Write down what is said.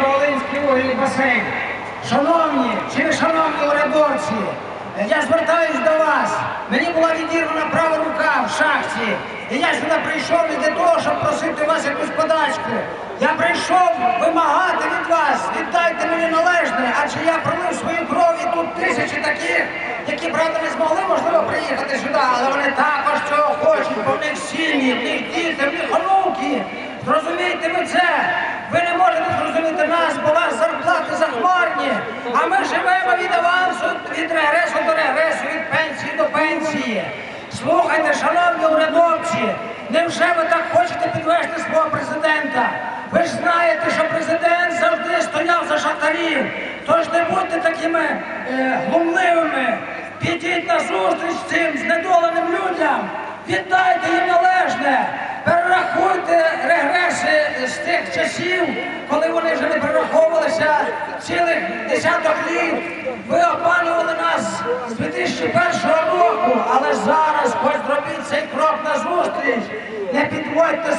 Хмельницько-Волинський вугільний басейн. Шановні чи шановні урядовці, я звертаюсь до вас. Мені була відірвана права рука в шахті. І я сюди прийшов не для того, щоб просити у вас якусь подачку. Я прийшов вимагати від вас, віддайте мені належне, адже я пролив свою кров і тут тисячі таких, які, правда, не змогли, можливо, приїхати сюди, але вони також цього хочуть, бо в них сім'ї, в них діти, в них онуки. Зрозумійте ви це. Ви не можете зрозуміти нас, бо у вас зарплати захмарні, а ми живемо від авансу, від регресу до регресу, від пенсії до. Слухайте, шановні урядовці, невже ви так хочете підвести свого президента? Ви ж знаєте, що президент завжди стояв за шахтарів. Тож не будьте такими е, глумливими. Підіть на зустріч цим знедоленим людям, віддайте їм належне, перерахуйте регреси з тих часів, коли вони вже не перераховувалися цілих десяток літ. Ви року, але зараз хоч зробіть цей крок на зустріч. Не підводьте